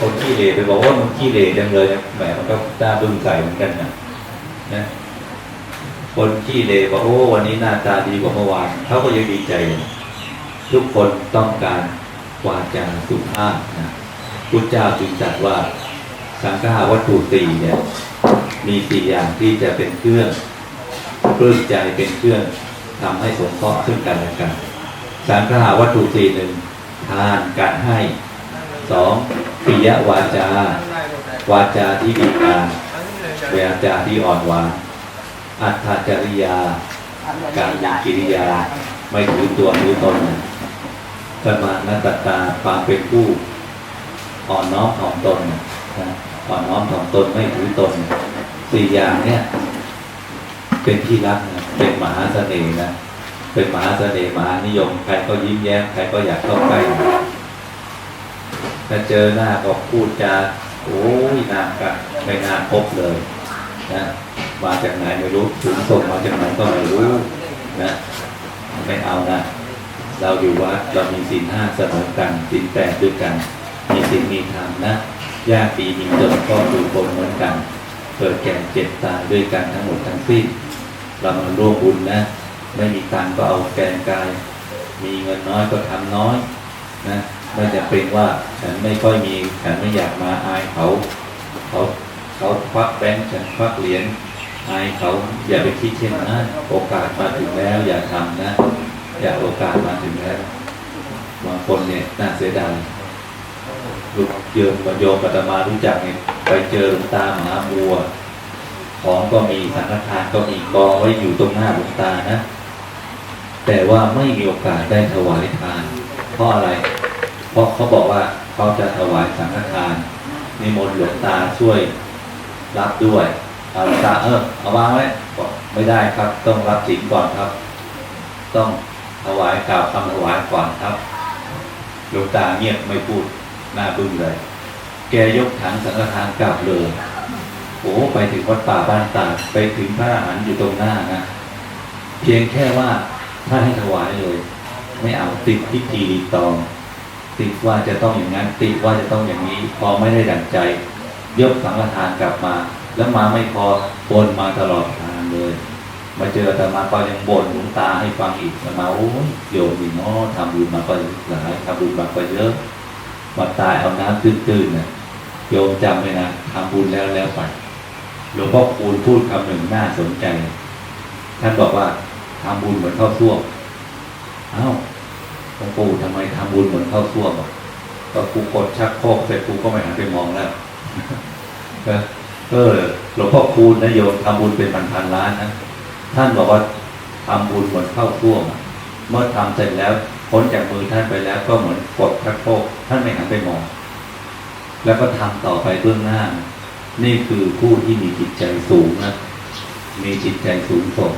คนขี้เหร่ไปบอกว่ามันขี้เหร่จังเลยแหมมันก็ตาบึ้งใส่เหมือนกันนะนะคนขี้เหร่บอกโอ้วันนี้หน้าตาดีกว่าเมื่อวานเขาก็ยังดีใจ ทุกคนต้องการวาจาสุภาพนะพุทธเจ้าจึงตรัสว่าสังฆาวัตถุสี่เนี่ย มีสี่อย่างที่จะเป็นเครื่องปลื้มใจเป็นเครื่องทำให้สงเคราะห์ซึ่งกันและกันสังฆาวัตถุสี่หนึ่งทานการให้สอง ปิยวาจา วาจาที่ดีงามวาจาที่อ่อนหวานอัตถจริยา การมีกิริยา ไม่ถือตัวถือตนสมานัตตาความเป็นผู้อ่อนน้อมถ่อมตนนะอ่อนน้อมถ่อมตนไม่ถือตนสี่อย่างเนี่ย เป็นที่รักนะเป็นมหาเสน่ห์นะเป็นมหาเสน่ห์มหานิยมใครก็ยิ้มแย้มใครก็อยากเข้าใกล้ ถ้าเจอหน้าก็พูดจาโอ้ยนานกันไม่น่าพบเลยนะมาจากไหนไม่รู้ถึงส่งมาจากไหนก็ไม่รู้นะไม่เอานะเราอยู่วัดเรามีศีลห้าเสมอกันศีลแปดด้วยกัน มีศีลมีธรรมนะญาติปีมีจนก็ดูคนเหมือนกันเกิดแก่เจ็บตายด้วยกันทั้งหมดทั้งสิ้นเรามาร่วมบุญนะ ไม่มีตังก็เอาแกงกาย มีเงินน้อยก็ทำน้อยนะ ไม่จะเป็นว่าฉันไม่ค่อยมีฉันไม่อยากมาอายเขาเขาเขาควักแบงค์ฉันควักเหรียญอายเขาอย่าไปคิดเช่นนั้นโอกาสมาถึงแล้ว อย่าทำนะ อย่าโอกาสมาถึงแล้วบางคนเนี่ยน่าเสียดายลูกโยมกับโยมปัตมารู้จักเนี่ยไปเจอหลวงตามหาบัว ของก็มีสังฆทานก็มีกองไว้อยู่ตรงหน้าหลวงตานะ แต่ว่าไม่มีโอกาสได้ถวายทาน เพราะอะไร เพราะเขาบอกว่าเขาจะถวายสังฆทานนิมนต์หลวงตาช่วยรับด้วยเอาตาเออเอาวางไว้บอกไม่ได้ครับ ต้องรับศีลก่อนครับ ต้องถวายกล่าวคำถวายก่อนครับหลวงตาเงียบไม่พูดหน้าบึ้งเลย แกยกถังสังฆทานกลับเลยโอ้ไปถึงวัดป่าบ้านตาไปถึงพระอาหารอยู่ตรงหน้านะเพียงแค่ว่าท่านให้ถวายเลย ไม่เอาติดพิธีรีตอง ติดว่าจะต้องอย่างนั้น ติดว่าจะต้องอย่างนี้ พอไม่ได้ดั่งใจ ยกสังฆทานกลับมา แล้วมาไม่พอบนมาตลอดทางเลย มาเจออาตมาก็ยังบ่นหลวงตาให้ฟังอีกมาโอ้ยโยมนี่เนาะทำบุญมาก็หลายทำบุญมาก็เยอะมาตายเอาน้ำตื้นๆน่ะโยมจำไว้นะทำบุญแล้วแล้วไปหลวงพ่อคูณพูดคำหนึ่งน่าสนใจ ท่านบอกว่าทำบุญเหมือนข้าวซ่วมอ้าห ลวงปู่ทำไมทำบุญเหมือนข้าวซ่วมอะก็กูกดชักโคกเสร็จกูก็ไม่หันไปมองแล้วก็เออหลวงพ่อคูณนะโยมทำบุญเป็นพันพันล้านนะท่านบอกว่าทำบุญเหมือนข้าวซ่วมอะเมื่อทำเสร็จแล้วพ้นจากมือท่านไปแล้วก็เหมือนกดชักโคกท่านไม่หันไปมอง แล้วก็ทำต่อไปเบื้องหน้า นี่คือผู้ที่มีจิตใจสูงนะมีจิตใจสูงส่ง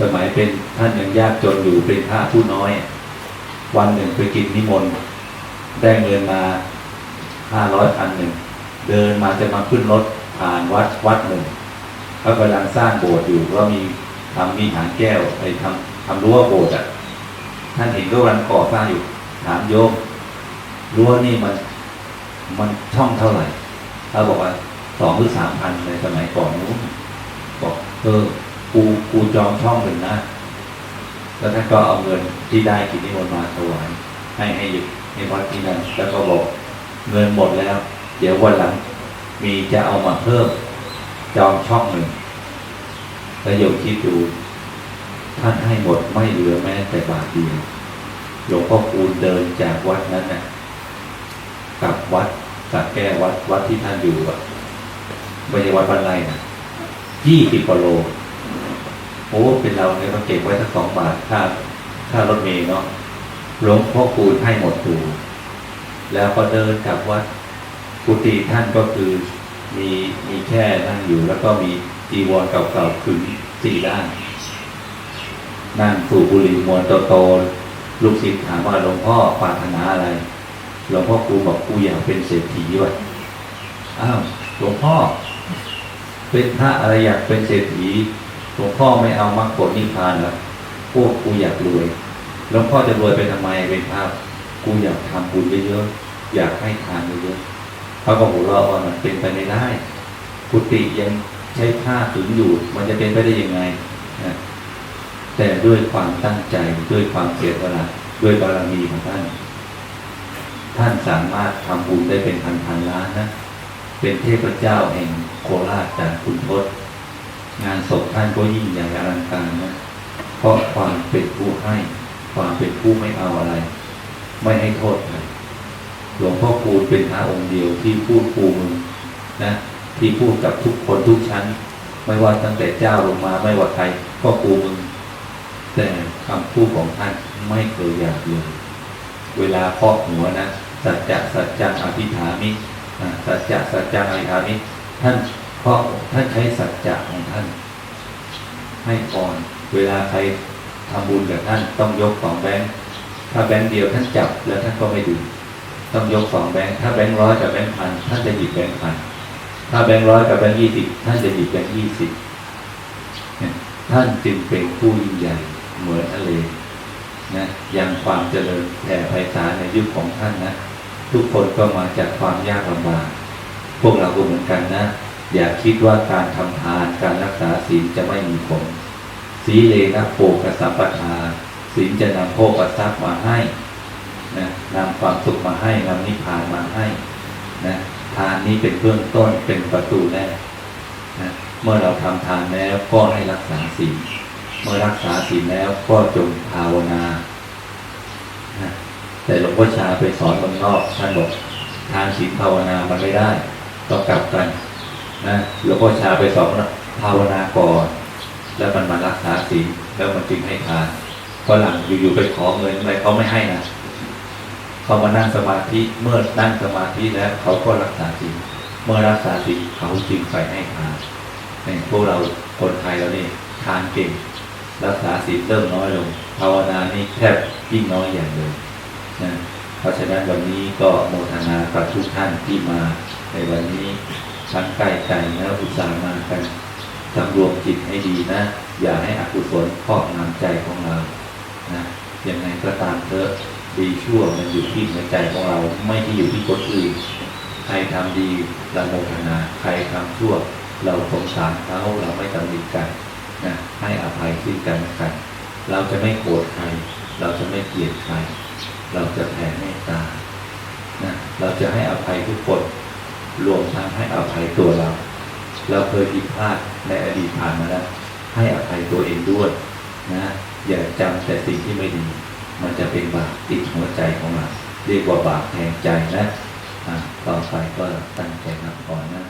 สมัยเป็นท่านยังยากจนอยู่เป็นพระผู้น้อย วันหนึ่งไปกินนิมนต์ได้เงินมาห้าร้อยพันหนึ่ง เดินมาจะมาขึ้นรถผ่านวัดวัดหนึ่งเขากำลังสร้างโบสถ์อยู่ก็มีทำมีหางแก้วไอ้ทำทำรั้วโบสถ์อะท่านเห็นก็กำลังก่อสร้างอยู่ถามโยมรั้วนี่มันมันช่องเท่าไหร่เขาบอกว่าสองหรือสามพันในสมัยก่อนนู้นบอกเออกูกูจองช่องหนึ่งนะ แล้วท่านก็เอาเงินที่ได้กินนิมนต์มาถวายให้ให้อยู่ในวัดที่นั่นแล้วก็บอกเงินหมดแล้ว เดี๋ยววันหลัง มีจะเอามาเพิ่ม จองช่องหนึ่งแล้วโยมคิดดูท่านให้หมดไม่เหลือแม้แต่บาทเดียวหลวงพ่อคูณเดินจากวัดนั้นนะกลับวัดสักแก้ววัดวัดที่ท่านอยู่อะไม่ใช่วัดบ้านไร่นะยี่สิบกิโล โอ้เป็นเราเนี่ยก็เก็บไว้สักสองบาทค่าค่ารถเมล์เนาะหลวงพ่อคูณให้หมดตูแล้วก็เดินกลับวัดกุฏิท่านก็คือมีมีแค่นั่งอยู่ แล้วก็มีจีวรเก่าๆขึงสี่ด้าน นั่งสูบบุหรี่มวนโตๆลูกศิษย์ถามว่าหลวงพ่อปรารถนาอะไรหลวงพ่อครูบอกกูอยากเป็นเศรษฐีว่ะอ้าวหลวงพ่อ เป็นพระอะไรอยากเป็นเศรษฐี หลวงพ่อไม่เอามรรคผลนิพพานแล้วพวกกูอยากรวยหลวงพ่อจะรวยไปทำไมเป็นพระกูอยากทำบุญเยอะๆอยากให้ทานเยอะๆเขาก็หัวเราะว่ามันเป็นไปไม่ได้กุฏิยังใช้ผ้าถึงอยู่ มันจะเป็นไปได้ยังไงนะแต่ด้วยความตั้งใจด้วยความเสียสละด้วยบารมีของท่าน ท่านสามารถทำบุญได้เป็นพันพันๆล้านนะเป็นเทพเจ้าแห่งโคราชจากคุณทศ งานศพท่านก็ยิ่งใหญ่อลังการนะเพราะความเป็นผู้ให้ ความเป็นผู้ไม่เอาอะไร ไม่ให้โทษใครหลวงพ่อคูณเป็นพระองค์เดียวที่พูดปูมึงนะที่พูดกับทุกคนทุกชั้น ไม่ว่าตั้งแต่เจ้าลงมาไม่ว่าใครก็ปูมึง แต่คำพูดของท่านไม่เคยอยากเลยเวลาเคาะหัวนะสัจจะสัจจังอภิธามิสัจจะสัจจังอภิธามิท่าน ราะท่านใช้สัจจะของท่าน ให้พรเวลาใครทำบุญกับท่านต้องยกสองแบงค์ถ้าแบงค์เดียวท่านจับแล้วท่านก็ไม่ดื่มต้องยกสองแบงค์ถ้าแบงค์ร้อยกับแบงค์พันท่านจะหยิบแบงค์พันถ้าแบงค์ร้อยกับแบงค์ยี่สิบท่านจะหยิบแบงค์ยี่สิบท่านจึงเป็นผู้ยิ่งใหญ่เหมือนทะเลนะยังความเจริญแผ่ไพศาลในยุคของท่านนะ ทุกคนก็มาจากความยากลำบากพวกเราก็เหมือนกันนะ อย่าคิดว่าการทำทานการรักษาศีลจะไม่มีผลสีเลนะโภกสัมปทาศีลจะนำโภกทรัพย์มาให้นะนำความสุขมาให้นำนิพพานมาให้นะทานนี้เป็นเบื้องต้นเป็นประตูแรกนะเมื่อเราทำทานแล้วก็ให้รักษาศีลเมื่อรักษาศีลแล้วก็จงภาวนานะแต่หลวงพ่อชาไปสอนเมืองนอกท่านบอกทานศีลภาวนามันไม่ได้ต้องกลับกัน นะหลวงพ่อชาไปสอนภาวนาก่อน แล้วมันมารักษาศีลแล้วมันจึงให้ทานฝรั่งอยู่ๆไปขอเงินอะไรเขาไม่ให้นะเขามานั่งสมาธิเมื่อนั่งสมาธิแล้วเขาก็รักษาศีลเมื่อรักษาศีลเขาจึงไปให้ทานในพวกเราคนไทยเรานี่ทานเก่ง รักษาศีลเริ่มน้อยลงภาวนานี่แทบยิ่งน้อยอย่างเลยนะเพราะฉะนั้นวันนี้ก็โมทนากับทุกท่านที่มาในวันนี้ ทั้งใกล้ไกลและอุตส่าห์มากันสำรวมจิตให้ดีนะ อย่าให้อกุศลครอบงำใจของเรานะยังไงก็ตามเถอะดีชั่วมันอยู่ที่หัวใจของเราไม่ที่อยู่ที่คนอื่นใครทำดีเราโมทนาใครทำชั่ว เราสงสารเขาเราไม่ตำหนิกันนะให้อภัยซึ่งกันและกัน เราจะไม่โกรธใคร เราจะไม่เกลียดใคร เราจะแผ่เมตตานะเราจะให้อภัยทุกคน รวมทั้งให้อภัยตัวเรา เราเคยผิดพลาดในอดีตผ่านมาแล้ว ให้อภัยตัวเองด้วยนะอย่าจำแต่สิ่งที่ไม่ดี มันจะเป็นบาปติดหัวใจของเราเรียกว่าบาปแทงใจนะอะต่อไปก็ตั้งใจนับก่อนนะ